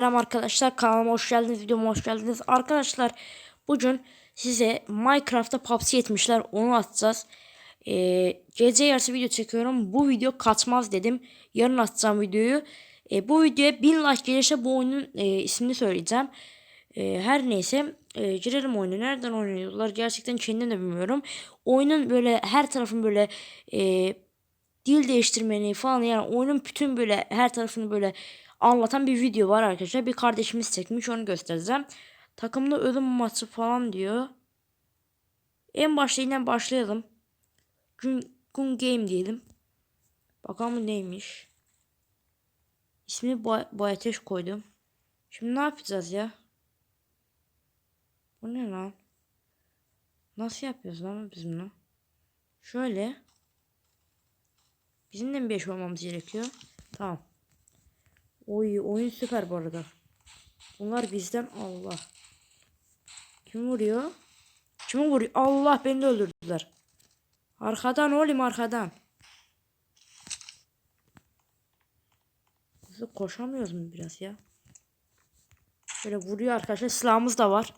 Selam arkadaşlar kanalıma hoş geldiniz videoma hoş geldiniz. Arkadaşlar bugün size Minecraft'ta PUBG etmişler onu atacağız. Ee, gece yarısı video çekiyorum. Bu video katmaz dedim. Yarın atacağım videoyu. Ee, bu videoya 1000 like gelirse bu oyunun e, ismini söyleyeceğim. Ee, her neyse e, girelim oyunu nereden oynuyorlar? Gerçekten kendim de bilmiyorum. Oyunun böyle her tarafın böyle e, dil değiştirmeni falan yani oyunun bütün böyle her tarafını böyle anlatan bir video var arkadaşlar. Bir kardeşimiz çekmiş onu göstereceğim. Takımda ölüm maçı falan diyor. En başta yine başlayalım. Gün, gün game diyelim. Bakalım neymiş. İsmini Boy, Boy Ateş koydum. Şimdi ne yapacağız ya? Bu ne lan? Nasıl yapıyoruz lan biz bunu? Şöyle. Bizim de mi 5 olmamız gerekiyor? Tamam. Oy oyun süper bu arada. Bunlar bizden Allah. Kim vuruyor? Kim vuruyor? Allah beni de öldürdüler. Arkadan oğlum arkadan. Hızlı koşamıyoruz mu biraz ya? Böyle vuruyor arkadaşlar. Silahımız da var.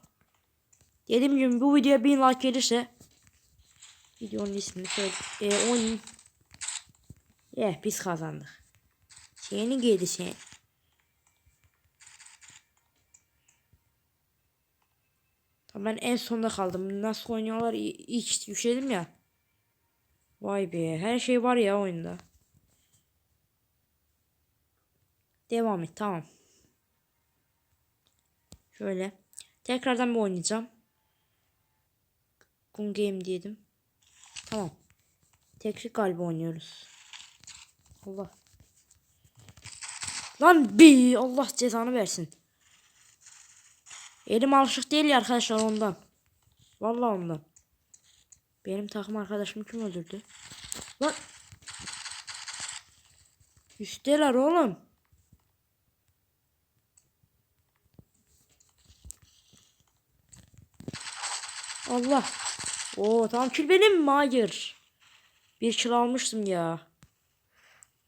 Dediğim gibi bu videoya 1000 like gelirse videonun ismini söyle. E, 10 Yeah, biz kazandık. Şeyini giydi şey. Ben en sonda kaldım. Nasıl oynuyorlar hiç düşelim ya. Vay be her şey var ya oyunda. Devam et tamam. Şöyle. Tekrardan bir oynayacağım. Gun game dedim. Tamam. Tekrar galiba oynuyoruz. Allah. Lan bir Allah cezanı versin. Elim alışık değil ya arkadaşlar ondan. Vallahi ondan. Benim takım arkadaşımı kim öldürdü? Lan. Üsteler oğlum. Allah. Oo tamam kül benim mi? Hayır. Bir kill almıştım ya.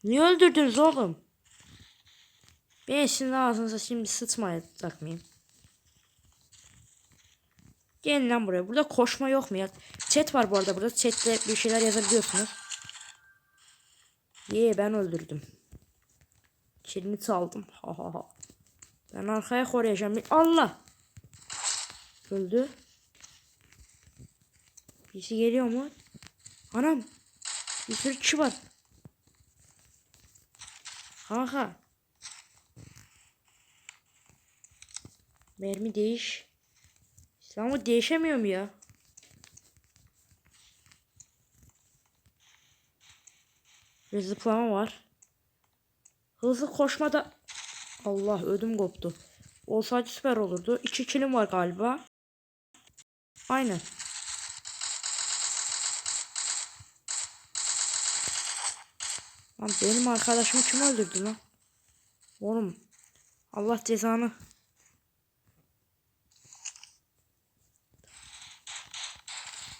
Niye öldürdünüz oğlum? Ben sizin ağzınıza şimdi sıçmaya takmayayım. Gelin lan buraya. Burada koşma yok mu ya? Chat var bu arada burada. Chatte bir şeyler yazabiliyorsunuz. Ye ben öldürdüm. Kilimi çaldım. Ha ha ha. Ben arkaya koruyacağım. Allah. Öldü. Birisi geliyor mu? Anam. Bir sürü kişi var. Kanka. Mermi değiş. Silahımı değişemiyorum ya. Bir zıplama var. Hızlı koşmada Allah ödüm koptu. Olsaydı süper olurdu. İki kilim var galiba. Aynen. Lan benim arkadaşımı kim öldürdü lan? Oğlum. Allah cezanı.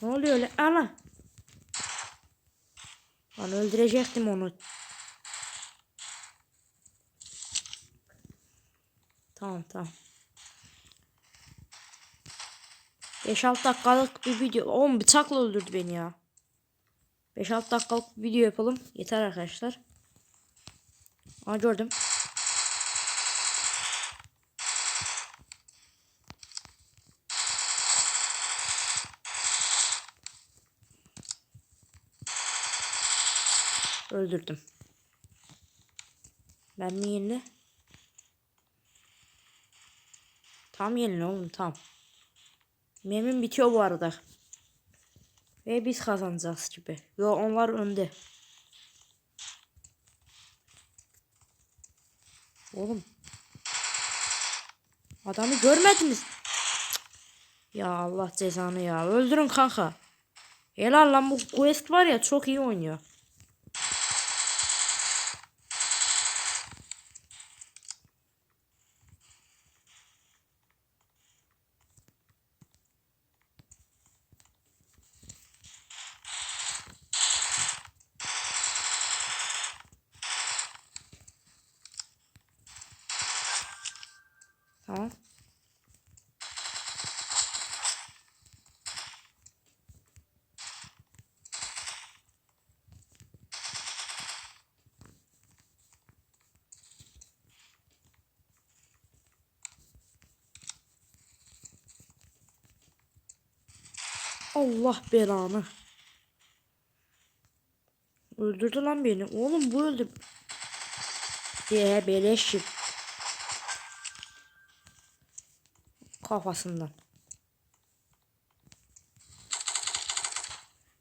Ne oluyor öyle? Ana. Lan öldürecektim onu. Tamam tamam. 5-6 dakikalık bir video. Oğlum bıçakla öldürdü beni ya. 5-6 dakikalık video yapalım. Yeter arkadaşlar. Aa gördüm. Öldürdüm. Ben mi yenile? Tam yenile oğlum tam. Mermim bitiyor bu arada. Ve biz kazanacağız gibi. Yo onlar önde. Oğlum. Adamı görmediniz. Ya Allah cezanı ya. Öldürün kanka. Helal lan bu quest var ya çok iyi oynuyor. Tamam. Allah belanı. Öldürdü lan beni. Oğlum bu öldü. Diye beleşim. Kafasından.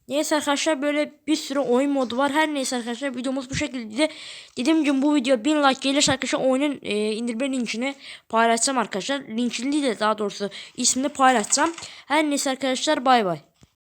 Neyse arkadaşlar böyle bir sürü oyun modu var. Her neyse arkadaşlar videomuz bu şekilde. Dediğim gibi bu video 1000 like gelirse arkadaşlar oyunun e, indirme linkini paylaşacağım arkadaşlar. Linkini de daha doğrusu ismini paylaşacağım. Her neyse arkadaşlar bay bay.